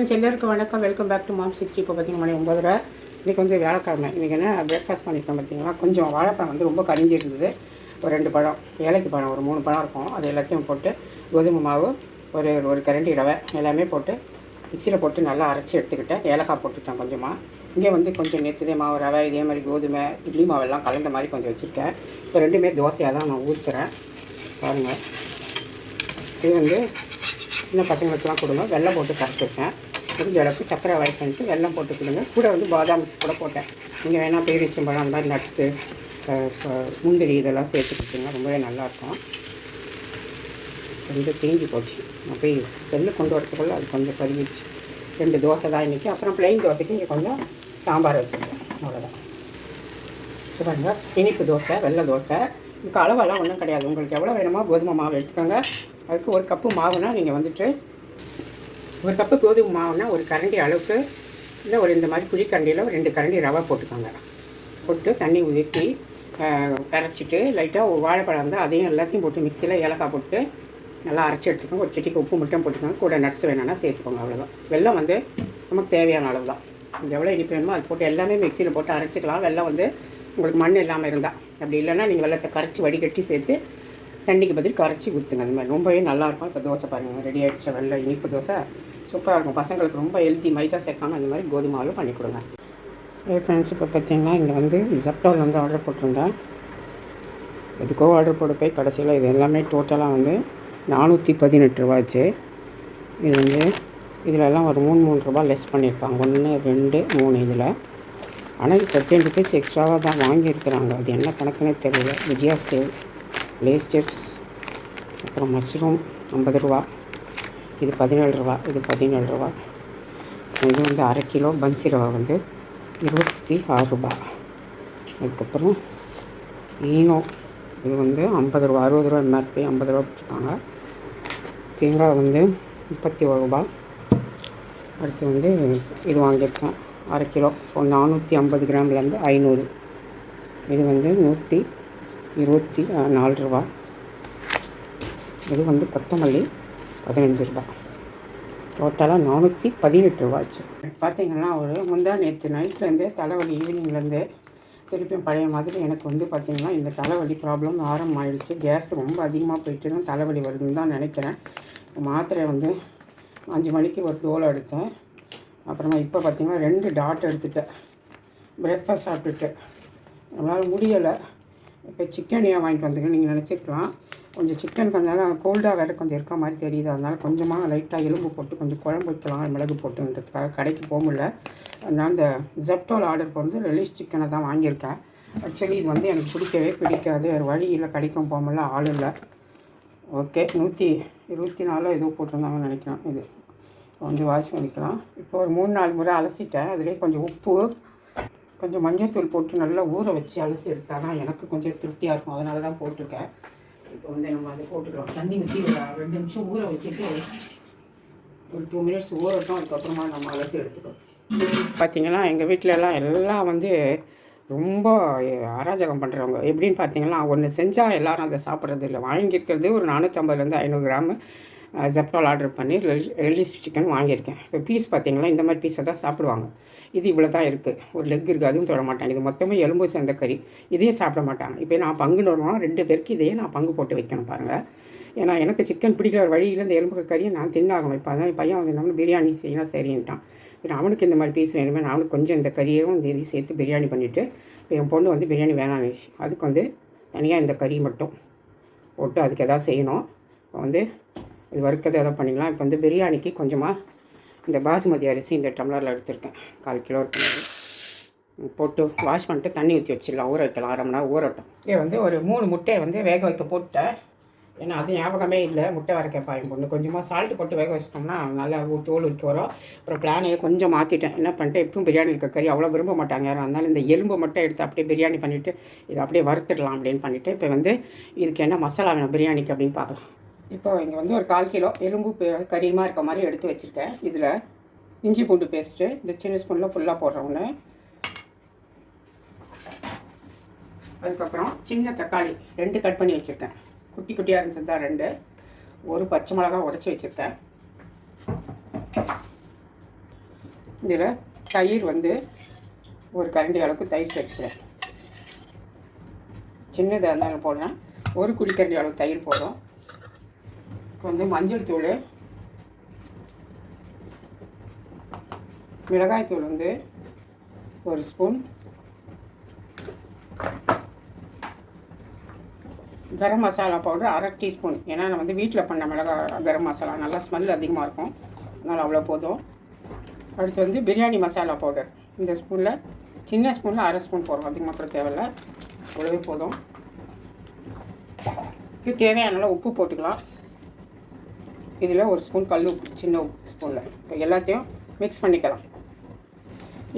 Friends எல்லாருக்கும் வணக்கம். Welcome back to mom sixty இப்போ பார்த்தீங்கன்னா மணி ஒம்பதுரை இன்றைக்கி வந்து வியாழக்கிழமை இன்றைக்கி என்ன பிரேக்ஃபாஸ்ட் பண்ணியிருக்கேன் பார்த்தீங்கன்னா கொஞ்சம் வாழைப்பழம் வந்து ரொம்ப கரிஞ்சு இருந்தது. ஒரு ரெண்டு பழம். ஏலைக்கு பழம் ஒரு மூணு பழம் இருக்கும். அது எல்லாத்தையும் போட்டு கோதுமை மாவு ஒரு ஒரு கரண்டி ரவை எல்லாமே போட்டு மிக்சியில் போட்டு நல்லா அரைச்சி எடுத்துக்கிட்டேன். ஏலக்காய் போட்டுட்டேன் கொஞ்சமாக இங்கே வந்து கொஞ்சம் நெத்திலே மாவு ரவை இதே மாதிரி கோதுமை இட்லி மாவெல்லாம் கலந்த மாதிரி கொஞ்சம் வச்சுருக்கேன். இப்போ ரெண்டுமே தோசையாக தான் நான் ஊற்றுறேன் பாருங்கள் இது வந்து சின்ன பசங்களுக்குலாம் கொடுங்க. வெள்ளை போட்டு கரைச்சிருக்கேன் முடிஞ்ச அளவுக்கு சர்க்கரை அவாய்ட் பண்ணிட்டு வெள்ளம் போட்டு கொடுங்க. கூட வந்து பாதாம் மிக்ஸ் கூட போட்டேன். நீங்கள் வேணால் பேரிச்சம்பழம் அந்த மாதிரி நட்ஸு முந்திரி இதெல்லாம் சேர்த்து கொடுத்தீங்கன்னா ரொம்பவே நல்லாயிருக்கும். கொஞ்சம் தேஞ்சி போச்சு. நான் போய் செல்லு கொண்டு வரத்துக்குள்ளே அது கொஞ்சம் கருகிடுச்சு ரெண்டு தோசை தான் இன்றைக்கி அப்புறம் ப்ளைன் தோசைக்கு இங்கே கொஞ்சம் சாம்பார் வச்சுருக்கேன். அவ்வளோதான் இது பாருங்க. இனிப்பு தோசை வெள்ளை தோசை. இதுக்கு அளவெல்லாம் ஒன்றும் கிடையாது. உங்களுக்கு எவ்வளோ வேணுமோ கோதுமை மாவு எடுத்துக்கோங்க. அதுக்கு ஒரு கப்பு மாவுனால் நீங்கள் வந்துட்டு ஒரு கப்பு கோதுமை மாவுனா ஒரு கரண்டி அளவுக்கு இல்லை ஒரு இந்த மாதிரி குழிக்கரண்டியில் ஒரு ரெண்டு கரண்டி ரவை போட்டுக்கோங்க. போட்டு தண்ணி ஊற்றி கரைச்சிட்டு லைட்டாக ஒரு வாழைப்பழம் இருந்தால் அதையும் எல்லாத்தையும் போட்டு மிக்சியில் ஏலக்காய் போட்டு நல்லா அரைச்சி எடுத்துக்கோங்க. ஒரு செட்டிக்கு உப்பு மட்டும் போட்டுக்கோங்க. கூட நட்ஸ் வேணும்னா சேர்த்துக்கோங்க அவ்வளோதான் வெள்ளம் வந்து நமக்கு தேவையான அளவு தான் எவ்வளோ இனிப்பு வேணுமோ அது போட்டு எல்லாமே மிக்சியில் போட்டு அரைச்சிக்கலாம். வெல்லம் வந்து உங்களுக்கு மண் இல்லாமல் இருந்தால் அப்படி இல்லைன்னா நீங்கள் வெள்ளத்தை கரைச்சி வடிகட்டி சேர்த்து தண்ணிக்கு பதில் கரைச்சி ஊற்றுங்க அந்த மாதிரி ரொம்பவே நல்லாயிருக்கும் இப்போ தோசை பாருங்கள் ரெடி ஆகிடுச்ச வெள்ளை இனிப்பு தோசை. சூப்பராக இருக்கும். பசங்களுக்கு ரொம்ப ஹெல்த்தி மைதா சேர்க்காமல் அந்த மாதிரி கோதுமாவும் பண்ணி கொடுங்க. ஃப்ரெண்ட்ஸ் இப்போ பார்த்தீங்கன்னா இங்கே வந்து ஜப்டோவில் வந்து ஆர்டர் போட்டிருந்தேன். எதுக்கோ ஆர்டர் போட்டு போய் கடைசியில் இது எல்லாமே டோட்டலாக வந்து நானூற்றி பதினெட்டு ரூபாய்ச்சு. இது வந்து இதிலெல்லாம் ஒரு மூணு மூணு ரூபா லெஸ் பண்ணியிருப்பாங்க. ஒன்று ரெண்டு மூணு இதில். ஆனால் இப்போ டென் ருபீஸ் எக்ஸ்ட்ராவாக தான் வாங்கியிருக்கிறாங்க. அது என்ன கணக்குன்னே தெரியல. விஜயா சேவ். லேஸ் சிப்ஸ் அப்புறம் மஷ்ரூம் ஐம்பது ரூபா. இது பதினேழு ரூபா இது பதினேழு ரூபா. இது வந்து அரை கிலோ பன்சி ரவா வந்து இருபத்தி ஆறு ரூபா. அதுக்கப்புறம் ஈனோ இது வந்து ஐம்பது ரூபா அறுபது ரூபா எம்ஆர்பி ஐம்பது ரூபா கொடுத்துருக்காங்க தேங்காய் வந்து முப்பத்தி ஒரு ரூபா. அடுத்து வந்து இது வாங்கியிருக்கேன் அரை கிலோ. நானூற்றி ஐம்பது கிராம்லேருந்து ஐநூறு. இது வந்து நூற்றி இருபத்தி நாலு ரூபா. இது வந்து கொத்தமல்லி பதினஞ்சு ரூபா. டோட்டலாக நானூற்றி பதினெட்டு ரூபாச்சு பார்த்தீங்கன்னா ஒரு முந்தா நேற்று நைட்லேருந்தே தலைவலி ஈவினிங்லேருந்தே திருப்பியும் பழைய மாதிரி எனக்கு வந்து பார்த்திங்கன்னா இந்த தலைவலி ப்ராப்ளம் ஆரம்பம் ஆயிடுச்சு கேஸ் ரொம்ப அதிகமாக போயிட்டு தான் தலைவலி வருதுன்னு தான் நினைக்கிறேன். மாத்திரை வந்து அஞ்சு மணிக்கு ஒரு டோல் எடுத்தேன். அப்புறமா இப்போ பார்த்திங்கன்னா ரெண்டு டாட் எடுத்துட்டேன். பிரேக்ஃபாஸ்ட் சாப்பிட்டுட்டு. நம்மளால் முடியலை. இப்போ சிக்கன் ஏன் வாங்கிட்டு வந்துருக்கேன் நீங்கள் நினச்சிருக்கலாம். கொஞ்சம் சிக்கன் கொஞ்சம் கோல்டாக வேறு கொஞ்சம் இருக்க மாதிரி தெரியுது. அதனால் கொஞ்சமாக லைட்டாக எலும்பு போட்டு கொஞ்சம் குழம்பு வைக்கலாம். மிளகு போட்டுன்றதுக்காக கடைக்கு போக முடியல. அதனால் இந்த ஜெப்டோவில் ஆர்டர் போனது ரிலீஸ் சிக்கனை தான் வாங்கியிருக்கேன். ஆக்சுவலி இது வந்து எனக்கு பிடிக்கவே பிடிக்காது. வேறு வழி இல்லை. கடைக்கும் போக முடியல. ஆள் இல்லை. ஓகே நூற்றி இருபத்தி நாலோ ஏதோ போட்டிருந்தாங்கன்னு நினைக்கிறேன். இது. கொஞ்சம் வாஷ் பண்ணிக்கலாம். இப்போ ஒரு மூணு நாலு முறை அலசிட்டேன். அதுலேயே கொஞ்சம் உப்பு கொஞ்சம் மஞ்சத்தூள் போட்டு நல்லா ஊற வச்சு அலசி எடுத்தால் தான் எனக்கு கொஞ்சம் திருப்தியாக இருக்கும். அதனால தான் போட்டிருக்கேன். இப்போ வந்து நம்ம அதை போட்டுக்கிறோம் தண்ணி ஊற்றி ஒரு ரெண்டு நிமிஷம் ஊற வச்சுட்டு ஒரு டூ மினிட்ஸ் ஊறட்டும். அதுக்கப்புறமா நம்ம அலசி எடுத்துக்கிறோம் பார்த்தீங்கன்னா எங்கள் வீட்டிலலாம் எல்லாம் வந்து ரொம்ப அராஜகம் பண்ணுறவங்க எப்படின்னு பார்த்தீங்கன்னா ஒன்று செஞ்சால் எல்லாரும் அதை சாப்பிட்றது இல்லை. வாங்கியிருக்கிறது ஒரு நானூற்றம்பதுலேருந்து ஐநூறு கிராம் ஜெப்டால் ஆர்டர் பண்ணி ரிலீஸ் சிக்கன் வாங்கியிருக்கேன். இப்போ பீஸ் பார்த்தீங்கன்னா இந்த மாதிரி பீஸை தான் சாப்பிடுவாங்க. இது இவ்வளோ தான் இருக்குது ஒரு லெக் இருக்குது அதுவும் தொட மாட்டாங்க இது மொத்தமே எலும்பு சேர்ந்த கறி. இதையும் சாப்பிட மாட்டாங்க இப்போ நான் பங்குன்னு வருவோம் ரெண்டு பேருக்கு இதையே நான் பங்கு போட்டு வைக்கணும் பாருங்கள் ஏன்னா எனக்கு சிக்கன் பிடிக்கிற வழியில் இந்த எலும்பு கறியை நான் தின்னாகணும். இப்போ அதான் என் பையன் வந்து நம்ம பிரியாணி செய்யணும் சரின்ட்டான் இப்போ அவனுக்கு இந்த மாதிரி பீஸ் வேணுமே நானும் அவனுக்கு கொஞ்சம் இந்த கறியையும் இந்த இதையும் சேர்த்து பிரியாணி பண்ணிவிட்டு இப்போ என் பொண்ணு வந்து பிரியாணி வேணாம் அதுக்கு வந்து தனியாக இந்த கறி மட்டும் போட்டு அதுக்கு எதாவது செய்யணும். இப்போ வந்து இது வறுக்கிறது எதாவது பண்ணிக்கலாம். இப்போ வந்து பிரியாணிக்கு கொஞ்சமாக இந்த பாசுமதி அரிசி இந்த டம்ளரில் எடுத்திருக்கேன். கால் கிலோ இருக்கிறது போட்டு வாஷ் பண்ணிட்டு தண்ணி ஊற்றி வச்சிடலாம். ஊற வைக்கலாம். அரை மணி நேரம் ஊறட்டும் இது வந்து ஒரு மூணு முட்டையை வந்து வேக வைக்க போட்டேன் ஏன்னா அது ஞாபகமே இல்லை. முட்டை வர கேட்பாங்க பொண்ணு. கொஞ்சமாக சால்ட்டு போட்டு வேக வச்சிட்டோம்னா நல்லா தோல் உரிக்க வரும். அப்புறம் பிளானையே கொஞ்சம் மாற்றிட்டேன் என்ன பண்ணிட்டேன்? எப்பவும் பிரியாணி இருக்க கறி அவ்வளோ விரும்ப மாட்டாங்க. யாரும் அதனால இந்த எலும்பு மட்டும் எடுத்து அப்படியே பிரியாணி பண்ணிவிட்டு இதை அப்படியே வறுத்துடலாம் அப்படின்னு பண்ணிவிட்டு இப்போ வந்து இதுக்கு என்ன மசாலா வேணும்? பிரியாணிக்கு அப்படின்னு பார்க்கலாம். இப்போ இங்கே வந்து ஒரு கால் கிலோ எலும்பு கறியமாக இருக்க மாதிரி எடுத்து வச்சுருக்கேன். இதில் இஞ்சி பூண்டு பேஸ்ட்டு இந்த சின்ன ஸ்பூனில் ஃபுல்லாக போடுறோன்னு அதுக்கப்புறம் சின்ன தக்காளி ரெண்டு கட் பண்ணி வச்சுருக்கேன். குட்டி குட்டியாக இருந்தது தான் ரெண்டு. ஒரு பச்சை மிளகா உடச்சி வச்சுருக்கேன். இதில் தயிர் வந்து ஒரு கரண்டி அளவுக்கு தயிர் சேர்த்துக்கிறேன். சின்னதாக இருந்தாலும் போடுறேன் ஒரு குடிக்கரண்டி அளவு தயிர் போதும். வந்து மஞ்சள் தூள். மிளகாய்த்தூள் வந்து ஒரு ஸ்பூன். கரம் மசாலா பவுடர் அரை டீஸ்பூன். ஏன்னா நான் வந்து வீட்டில் பண்ண மிளகா கரம் மசாலா நல்லா ஸ்மெல் அதிகமாக இருக்கும். அதனால் அவ்வளோ போதும். அடுத்து வந்து பிரியாணி மசாலா பவுடர். இந்த ஸ்பூனில் சின்ன ஸ்பூனில் அரை ஸ்பூன் போடுறோம். அதிகமாக கூட தேவையில்ல. அவ்வளோவே போதும். இது தேவையான உப்பு போட்டுக்கலாம். இதில் ஒரு ஸ்பூன் கல் உப்பு சின்ன உப்பு ஸ்பூனில் இப்போ எல்லாத்தையும் மிக்ஸ் பண்ணிக்கலாம்.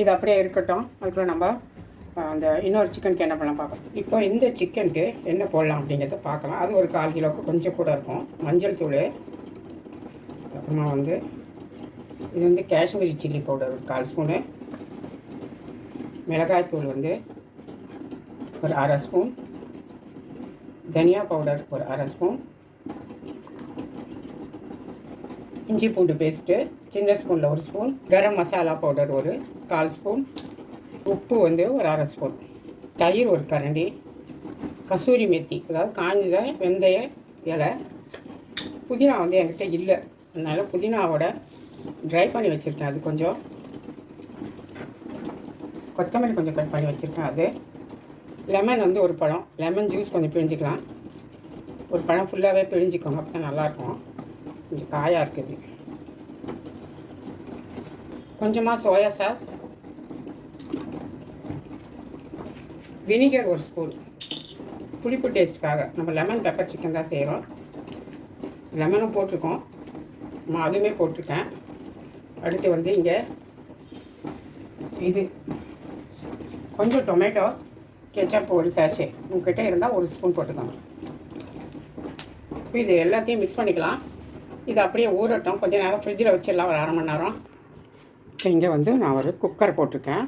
இது அப்படியே இருக்கட்டும். அதுக்குள்ளே நம்ம அந்த இன்னொரு சிக்கனுக்கு என்ன பண்ணலாம் பார்க்கலாம். இப்போ இந்த சிக்கனுக்கு என்ன போடலாம் அப்படிங்கிறத பார்க்கலாம். அது ஒரு கால் கிலோவுக்கு கொஞ்சம் கூட இருக்கும். மஞ்சள் தூள் அப்புறமா வந்து இது வந்து காஷ்மீரி சில்லி பவுடர் ஒரு கால் ஸ்பூனு மிளகாய்த்தூள் வந்து ஒரு அரை ஸ்பூன் தனியா பவுடர் ஒரு அரை ஸ்பூன் இஞ்சி பூண்டு பேஸ்ட்டு சின்ன ஸ்பூனில் ஒரு ஸ்பூன் கரம் மசாலா பவுடர் ஒரு கால் ஸ்பூன் உப்பு வந்து ஒரு அரை ஸ்பூன் தயிர் ஒரு கரண்டி கசூரி மெத்தி அதாவது காஞ்ச வெந்தய இலை. புதினா வந்து என்கிட்ட இல்லை. அதனால் புதினாவோட ட்ரை பண்ணி வச்சுருக்கேன். அது கொஞ்சம் கொத்தமல்லி கொஞ்சம் கட் பண்ணி வச்சுருக்கேன் அது. லெமன் வந்து ஒரு பழம். லெமன் ஜூஸ் கொஞ்சம் பிழிஞ்சிக்கலாம். ஒரு பழம் ஃபுல்லாகவே பிழிஞ்சிக்கோங்க அப்போ தான் நல்லாயிருக்கும் கொஞ்சம் காயாக இருக்குது. கொஞ்சமாக சோயா சாஸ் வினிகர் ஒரு ஸ்பூன் புளிப்பு டேஸ்ட்டுக்காக நம்ம லெமன் பெப்பர் சிக்கன் தான் செய்கிறோம் லெமனும் போட்டிருக்கோம். நான் அதுவுமே போட்டிருக்கேன். அடுத்து வந்து இங்கே இது. கொஞ்சம் டொமேட்டோ கெச்சப் ஒரு சாச்சே உங்ககிட்ட இருந்தால் ஒரு ஸ்பூன் போட்டுக்கோங்க. இப்போ இது எல்லாத்தையும் மிக்ஸ் பண்ணிக்கலாம். இது அப்படியே ஊறட்டும். கொஞ்சம் நேரம் ஃப்ரிட்ஜில் வச்சிடலாம். ஒரு அரை மணி நேரம். இங்கே வந்து நான் ஒரு குக்கர் போட்டிருக்கேன்.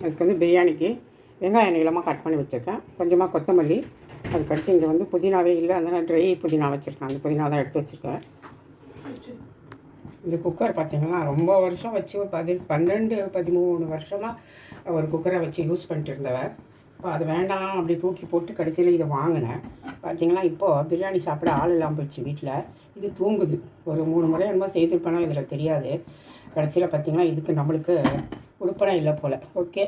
அதுக்கு வந்து பிரியாணிக்கு வெங்காயம் நீளமாக கட் பண்ணி வச்சுருக்கேன். கொஞ்சமாக கொத்தமல்லி. அதுக்கடுத்து இங்கே வந்து புதினாவே இல்லை. அதனால் ட்ரை புதினா வச்சுருக்கேன். அந்த புதினா தான் எடுத்து வச்சுருக்கேன். இந்த குக்கர் பார்த்திங்கன்னா ரொம்ப வருஷம் வச்சு ஒரு பதி பன்னெண்டு பதிமூணு வருஷமாக ஒரு குக்கரை வச்சு யூஸ் பண்ணிட்டு இருந்தவர் இப்போ அது வேண்டாம் அப்படி தூக்கி போட்டு கடைசியில் இதை வாங்கினேன். பார்த்தீங்கன்னா இப்போது பிரியாணி சாப்பிட ஆள் இல்லாமல் போயிடுச்சு வீட்டில் இது தூங்குது. ஒரு மூணு முறை என்னமோ செய்திருப்பேனா இதில் தெரியாது. கடைசியில் பார்த்தீங்கன்னா இதுக்கு நம்மளுக்கு உடுப்படம் இல்லை போல். ஓகே.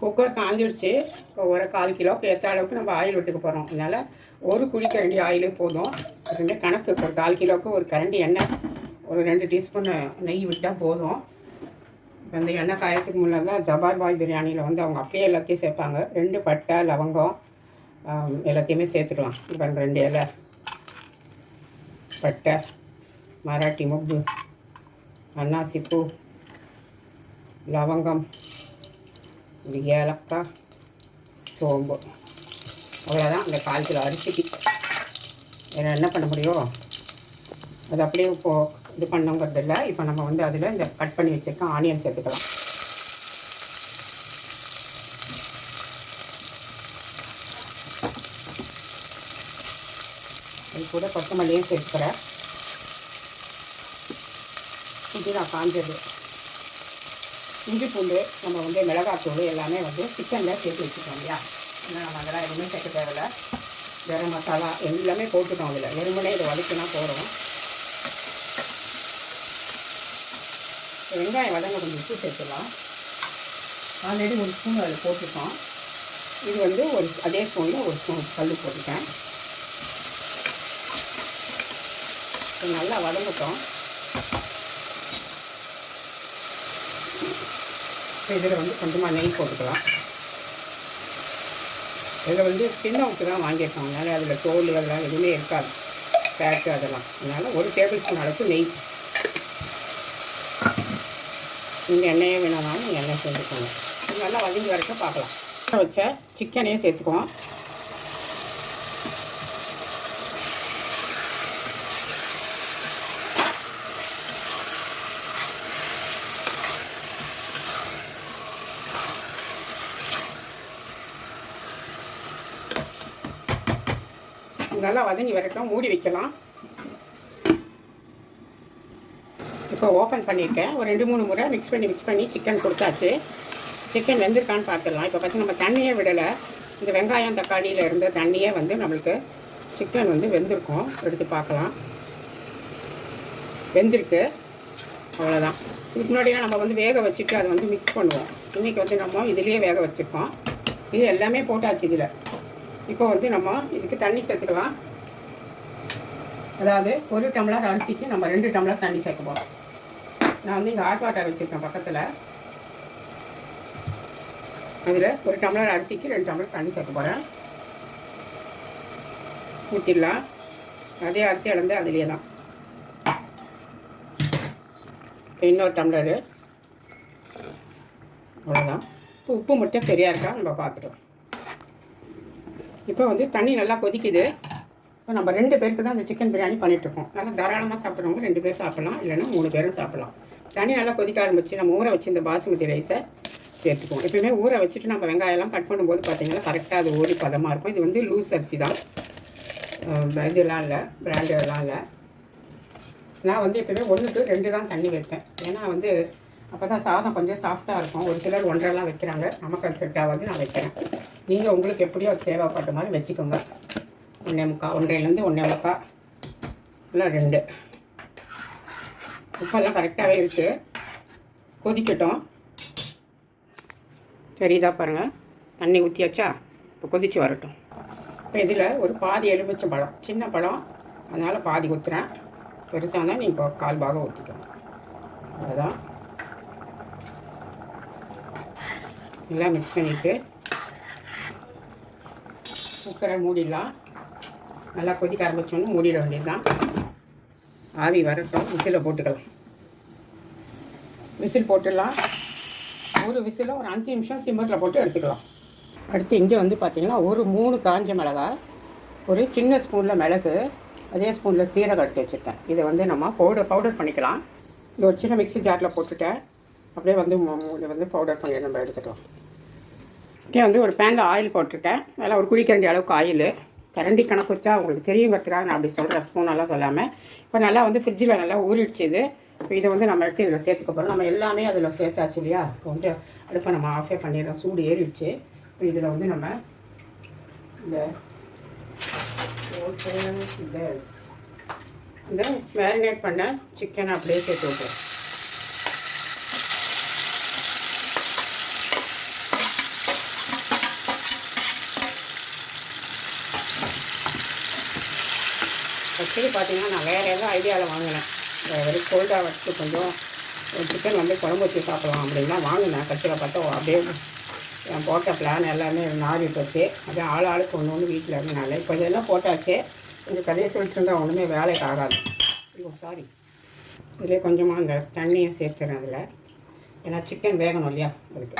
குக்கர் காஞ்சிடுச்சு. இப்போ ஒரு கால் கிலோக்கு ஏற்ற அளவுக்கு நம்ம ஆயில் விட்டுக்க போகிறோம் அதனால் ஒரு குழி கரண்டி ஆயிலே போதும். ரெண்டு கணக்கு ஒரு கால் கிலோவுக்கு ஒரு கரண்டி எண்ணெய் ஒரு ரெண்டு டீஸ்பூன் நெய் விட்டால் போதும். இப்ப இந்த எண்ணெய் காயத்துக்கு முன்னாடி தான் ஜபார் பாய் பிரியாணியில் வந்து அவங்க அப்படியே எல்லாத்தையும் சேர்ப்பாங்க. ரெண்டு பட்டை லவங்கம் எல்லாத்தையுமே சேர்த்துக்கலாம். இப்போ அந்த ரெண்டு இலை. பட்டை மராட்டி முக்கு அன்னாசி பூ லவங்கம் இது ஏலக்காய் சோம்பு. அவ்வளோதான் இந்த கால் கிலோ அரிசிக்கு வேறு என்ன பண்ண முடியும்? அது அப்படியே இப்போது இது பண்ணுங்கிறது இல்லை இப்போ நம்ம வந்து அதில் இந்த கட் பண்ணி வச்சுருக்க ஆனியன் சேர்த்துக்கலாம். அது கூட கொத்தமல்லியும் சேர்த்துக்கிறேன். நான் காஞ்சது. இஞ்சி பூண்டு நம்ம வந்து மிளகாத்தூள் எல்லாமே வந்து சிக்கனில் சேர்த்து வச்சுக்கோம் இல்லையா? ஏன்னா நம்ம அதெல்லாம் எதுவுமே சேர்க்க தேவையில்ல. கரம் மசாலா எல்லாமே போட்டுட்டோம் அதில். வெறுமனே இதை வதக்கினா போகிறோம் வெங்காயம் வதங்க கொஞ்சம் உப்பு சேர்த்துக்கலாம் ஆல்ரெடி ஒரு ஸ்பூன் அதில் போட்டிருக்கோம். இது வந்து ஒரு அதே ஸ்பூனில் ஒரு ஸ்பூன் கல் போட்டுட்டேன். நல்லா வதங்கட்டும். இதில் வந்து கொஞ்சமாக நெய் போட்டுக்கலாம். இதில் வந்து சின்ன உப்பு தான் வாங்கியிருக்கோம் அதனால் அதில் தோல் அதெல்லாம் எதுவுமே இருக்காது. ஃபேட்டு அதெல்லாம். அதனால் ஒரு டேபிள் ஸ்பூன் அளவுக்கு நெய் நீங்கள் எண்ணெயே வேணாலும் நீங்கள் எண்ணெய் சேர்த்துக்கோங்க. நல்லா வதங்கி வரைக்கும் பார்க்கலாம். வச்ச சிக்கனையும் சேர்த்துக்குவோம். நல்லா வதங்கி வரட்டும் மூடி வைக்கலாம். இப்போ ஓப்பன் பண்ணியிருக்கேன். ஒரு ரெண்டு மூணு முறை மிக்ஸ் பண்ணி மிக்ஸ் பண்ணி சிக்கன் கொடுத்தாச்சு. சிக்கன் வெந்திருக்கான்னு பார்த்துடலாம். இப்போ பார்த்து நம்ம தண்ணியே விடலை. இந்த வெங்காயம் தக்காளியில் இருந்த தண்ணியே வந்து நம்மளுக்கு சிக்கன் வந்து வெந்திருக்கும். எடுத்து பார்க்கலாம். வெந்திருக்கு. அவ்வளோதான் இதுக்கு முன்னாடிலாம் நம்ம வந்து வேக வச்சுட்டு அதை வந்து மிக்ஸ் பண்ணுவோம். இன்றைக்கி வந்து நம்ம இதுலேயே வேக வச்சுருக்கோம். இது எல்லாமே போட்டாச்சு இதில். இப்போ வந்து நம்ம இதுக்கு தண்ணி சேர்த்துக்கலாம். அதாவது ஒரு டம்ளர் அரிசிக்கு நம்ம ரெண்டு டம்ளர் தண்ணி சேர்க்க போகிறோம் நான் வந்து இங்கே ஹாட் வாட்டர் வச்சுருக்கேன் பக்கத்தில். அதில் ஒரு டம்ளர் அரிசிக்கு ரெண்டு டம்ளர் தண்ணி சேர்க்க போகிறேன் ஊற்றிடலாம் அதே அரிசி அளந்து அதிலே தான். இன்னொரு டம்ளரு. அவ்வளோதான் இப்போ உப்பு மட்டும் சரியாக இருக்கா? நம்ம பார்த்துட்டோம். இப்போ வந்து தண்ணி நல்லா கொதிக்குது. இப்போ நம்ம ரெண்டு பேருக்கு தான் அந்த சிக்கன் பிரியாணி பண்ணிகிட்ருக்கோம் நல்லா தாராளமாக சாப்பிட்றவங்க ரெண்டு பேர் சாப்பிட்லாம் இல்லைன்னா மூணு பேரும் சாப்பிட்லாம். தண்ணி நல்லா கொதிக்க ஆரம்பிச்சு நம்ம ஊற வச்சு இந்த பாசுமதி ரைஸை சேர்த்துக்குவோம். எப்பயுமே ஊற வச்சுட்டு நம்ம வெங்காயம்லாம் கட் பண்ணும்போது பார்த்தீங்கன்னா கரெக்டாக அது ஓடி பதமாக இருக்கும். இது வந்து லூஸ் அரிசி தான். இதெல்லாம் இல்லை பிராண்டெல்லாம் இல்லை. நான் வந்து எப்பவுமே ஒன்றுக்கு ரெண்டு தான் தண்ணி வைப்பேன். ஏன்னா வந்து அப்போ தான் சாதம் கொஞ்சம் சாஃப்டாக இருக்கும். ஒரு சிலர் ஒன்றரைலாம் வைக்கிறாங்க. நமக்கு அது செட் ஆகாது நான் வைக்கிறேன். நீங்கள் உங்களுக்கு எப்படியோ தேவைப்பட்ட மாதிரி வச்சுக்கோங்க. ஒன்றே முக்கால் ஒன்றையிலேருந்து ஒன்றே முக்கால் இல்லை ரெண்டு. உப்பெல்லாம் கரெக்டாகவே இருக்குது கொதிக்கட்டும். தெரியுதா பாருங்கள் தண்ணி ஊற்றியாச்சா இப்போ கொதித்து வரட்டும். இப்போ இதில் ஒரு பாதி எலுமிச்சம் பழம் சின்ன பழம். அதனால் பாதி ஊற்றுறேன் பெருசாக இருந்தால் நீங்கள் இப்போ கால் பாகம் ஊற்றிக்கணும் அதுதான் எல்லாம் மிக்ஸ் பண்ணிவிட்டு குக்கரை மூடிடலாம். நல்லா கொதிக்க ஆரம்பிச்சோன்னு மூடிட வேண்டியதுதான். ஆவி வரட்டும் விசிலை போட்டுக்கலாம். விசில் போட்டுடலாம். ஒரு விசில ஒரு அஞ்சு நிமிஷம் சிம்மரில் போட்டு எடுத்துக்கலாம். அடுத்து இங்கே வந்து பார்த்திங்கன்னா ஒரு மூணு காஞ்ச மிளகாய் ஒரு சின்ன ஸ்பூனில் மிளகு அதே ஸ்பூனில் சீரகம் எடுத்து வச்சுருக்கேன். இதை வந்து நம்ம பவுடர் பவுடர் பண்ணிக்கலாம். இது ஒரு சின்ன மிக்ஸி ஜாரில் போட்டுட்டேன். அப்படியே வந்து இதை வந்து பவுடர் பண்ணி நம்ம எடுத்துக்கலாம். இங்கே வந்து ஒரு பேனில் ஆயில் போட்டுட்டேன். அதில் ஒரு குழிக்கரண்டி அளவுக்கு ஆயில் கரண்டி கணக்கு வச்சா அவங்களுக்கு தெரியுங்கிறதுக்காக நான் அப்படி சொல்கிறேன் ஸ்பூனெல்லாம் சொல்லாமல் இப்போ நல்லா வந்து ஃப்ரிட்ஜில் நல்லா ஊறிடுச்சு இது. இப்போ இதை வந்து நம்ம எடுத்து இதில் சேர்த்துக்க போகிறோம் நம்ம எல்லாமே அதில் சேர்த்தாச்சு இல்லையா? இப்போ வந்து அடுப்பை நம்ம ஆஃபே பண்ணிடுறோம். சூடு ஏறிடுச்சு. இப்போ இதில் வந்து நம்ம இந்த போட்டு இந்த இந்த மேரினேட் பண்ண சிக்கனை அப்படியே சேர்த்து விட்டுறோம். ஆக்சுவலி பார்த்தீங்கன்னா நான் வேறு எதாவது ஐடியாவில் வாங்கினேன். வெறும் கோல்டாக வச்சு கொஞ்சம் சிக்கன் வந்து குழம்பு வச்சு சாப்பிடலாம் அப்படின்லாம் வாங்கினேன். கட்சியில் பார்த்தா அப்படியே என் போட்ட பிளான் எல்லாமே நாரி போச்சு அப்படியே ஆள் ஆளுக்கு ஒன்று ஒன்று வீட்டில் இருந்தனால. இப்போ இதெல்லாம் போட்டாச்சு? இந்த கதையை சொல்லிட்டு இருந்தால் ஒன்றுமே வேலைக்கு ஆகாது. ஐயோ சாரி இதிலே கொஞ்சமாக அந்த தண்ணியை சேர்த்துறேன் அதில். ஏன்னா சிக்கன் வேகணும் இல்லையா? அதுக்கு.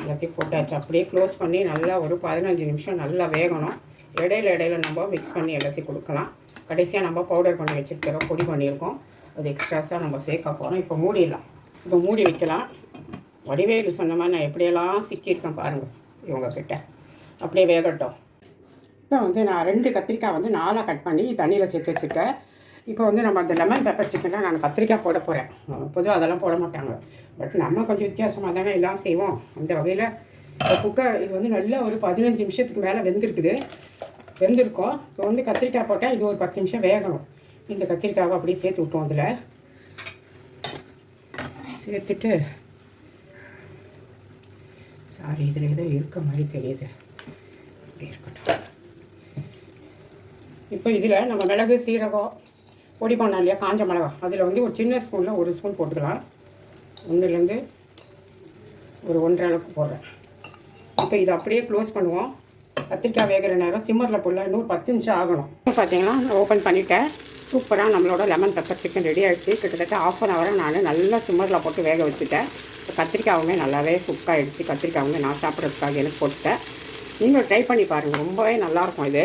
எல்லாத்தையும் போட்டாச்சு. அப்படியே க்ளோஸ் பண்ணி நல்லா ஒரு பதினஞ்சு நிமிஷம் நல்லா வேகணும். இடையில இடையில நம்ம மிக்ஸ் பண்ணி எல்லாத்தையும் கொடுக்கலாம். கடைசியாக நம்ம பவுடர் பண்ணி வச்சுருக்கிறோம் பொடி பண்ணியிருக்கோம். அது எக்ஸ்ட்ராஸாக நம்ம சேர்க்க போகிறோம் இப்போ மூடிடலாம். இப்போ மூடி வைக்கலாம். வடிவேலு சொன்ன மாதிரி நான் எப்படியெல்லாம் சிக்கியிருக்கேன் பாருங்கள் இவங்கக்கிட்ட அப்படியே வேகட்டும். இப்போ வந்து நான் ரெண்டு கத்திரிக்காய் வந்து நாலாக கட் பண்ணி தண்ணியில் சேர்த்து வச்சுருக்கேன். இப்போ வந்து நம்ம அந்த லெமன் பெப்பர் சிக்கனில் நான் கத்திரிக்காய் போட போகிறேன் பொதுவாக அதெல்லாம் போட மாட்டாங்க. பட் நம்ம கொஞ்சம் வித்தியாசமாக தானே எல்லாம் செய்வோம். அந்த வகையில் குக்கர் இது வந்து நல்லா ஒரு பதினஞ்சு நிமிஷத்துக்கு மேலே வெந்திருக்குது. வெந்திருக்கோம். இப்போ வந்து கத்திரிக்காய் போட்டால் இது ஒரு பத்து நிமிஷம் வேகணும். இந்த கத்திரிக்காவை அப்படியே சேர்த்து விட்டோம் அதில். சேர்த்துட்டு சாரி இதில் ஏதோ இருக்க மாதிரி தெரியுது. அப்படி இருக்கட்டும். இப்போ இதில் நம்ம மிளகு சீரகம் பொடி பண்ணோம் இல்லையா காஞ்ச மிளகா. அதில் வந்து ஒரு சின்ன ஸ்பூனில் ஒரு ஸ்பூன் போட்டுக்கலாம். ஒன்றுலேருந்து ஒரு ஒன்றரை அளவுக்கு போடுறேன். இப்போ இதை அப்படியே க்ளோஸ் பண்ணுவோம். கத்திரிக்காய் வேகிற நேரம் சிம்மரில் போடலாம். இன்னும் பத்து நிமிஷம் ஆகணும். இப்போ பார்த்தீங்கன்னா நான் ஓப்பன் பண்ணிட்டேன். சூப்பராக நம்மளோட லெமன் பெப்பர் சிக்கன் ரெடி ஆகிடுச்சு கிட்டத்தட்ட ஆஃப் அன் ஹவரை நான் நல்லா சிம்மரில் போட்டு வேக வச்சுட்டேன். இப்போ நல்லாவே குக் ஆகிடுச்சு நான் சாப்பிட்றதுக்காக எனக்கு போட்டுட்டேன். நீங்களும் ட்ரை பண்ணி பாருங்கள் ரொம்பவே நல்லாயிருக்கும் இது.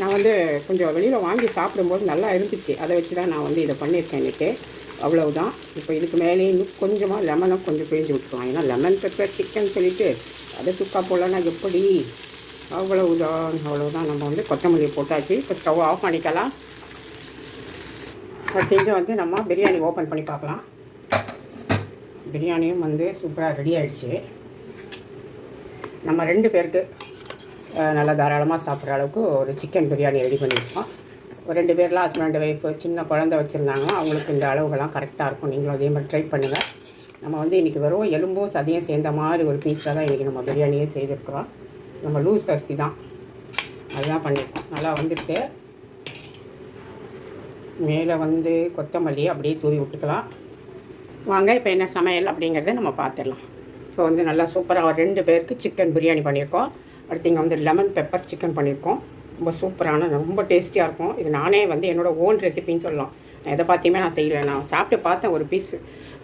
நான் வந்து கொஞ்சம் வெளியில் வாங்கி சாப்பிடும்போது நல்லா இருந்துச்சு. அதை வச்சு தான் நான் வந்து இதை பண்ணியிருக்கேன் இன்றைக்கி அவ்வளவுதான். இப்போ இதுக்கு மேலே இன்னும் கொஞ்சமாக லெமனும் கொஞ்சம் பிழிஞ்சு விட்டுருவாங்க ஏன்னா லெமன் பெப்பர் சிக்கன் சொல்லிவிட்டு அதை சுக்கா போடலன்னா எப்படி? அவ்வளவுதான் அவ்வளவுதான். நம்ம வந்து கொத்தமல்லி போட்டாச்சு. இப்போ ஸ்டவ் ஆஃப் பண்ணிக்கலாம். அடுத்து வந்து நம்ம பிரியாணி ஓப்பன் பண்ணி பார்க்கலாம். பிரியாணியும் வந்து சூப்பராக ரெடி ஆகிடுச்சு நம்ம ரெண்டு பேருக்கு நல்லா தாராளமாக சாப்பிட்ற அளவுக்கு ஒரு சிக்கன் பிரியாணி ரெடி பண்ணியிருக்கோம். ஒரு ரெண்டு பேர்லாம் ஹஸ்பண்ட் ஒய்ஃபு சின்ன குழந்தை வச்சுருந்தாங்கன்னா அவங்களுக்கு இந்த அளவுகள்லாம் கரெக்டாக இருக்கும். நீங்களும் அதே மாதிரி ட்ரை பண்ணுங்கள் நம்ம வந்து இன்றைக்கி வெறும் எலும்பும் சதையும் சேர்ந்த மாதிரி ஒரு பீஸில் தான் இன்றைக்கி நம்ம பிரியாணியே செய்திருக்கிறோம். நம்ம லூஸ் அரிசி தான். அதுதான் பண்ணியிருக்கோம். நல்லா வந்துட்டு மேலே வந்து கொத்தமல்லி அப்படியே தூவி விட்டுக்கலாம். வாங்க இப்போ என்ன சமையல் அப்படிங்கிறத நம்ம பார்த்துடலாம். இப்போ வந்து நல்லா சூப்பராக ஒரு ரெண்டு பேருக்கு சிக்கன் பிரியாணி பண்ணியிருக்கோம். அடுத்து இங்கே வந்து லெமன் பெப்பர் சிக்கன் பண்ணியிருக்கோம். ரொம்ப சூப்பரான ரொம்ப டேஸ்டியாக இருக்கும். இது நானே வந்து என்னோடய ஓன் ரெசிபின்னு சொல்லலாம். நான் எதை பார்த்தியுமே நான் செய்யலை. நான் சாப்பிட்டு பார்த்தேன் ஒரு பீஸ்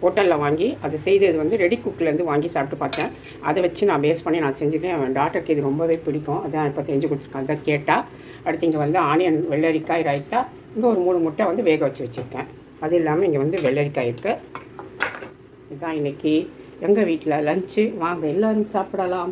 ஹோட்டலில் வாங்கி அது செய்தது வந்து ரெடி குக்லேருந்து வாங்கி சாப்பிட்டு பார்த்தேன். அதை வச்சு நான் பேஸ் பண்ணி நான் செஞ்சுருக்கேன். என் டாக்டருக்கு இது ரொம்பவே பிடிக்கும். அதான் இப்போ செஞ்சு கொடுத்துருக்கேன். அதை கேட்டால் அடுத்து இங்கே வந்து ஆனியன் வெள்ளரிக்காய் ரைத்தா இங்கே ஒரு மூணு முட்டை வந்து வேக வச்சு வச்சுருக்கேன். அது இல்லாமல் இங்கே வந்து வெள்ளரிக்காய் இருக்குது இதுதான் இன்றைக்கி எங்கள் வீட்டில் லஞ்சு வாங்க எல்லோரும் சாப்பிடலாம்.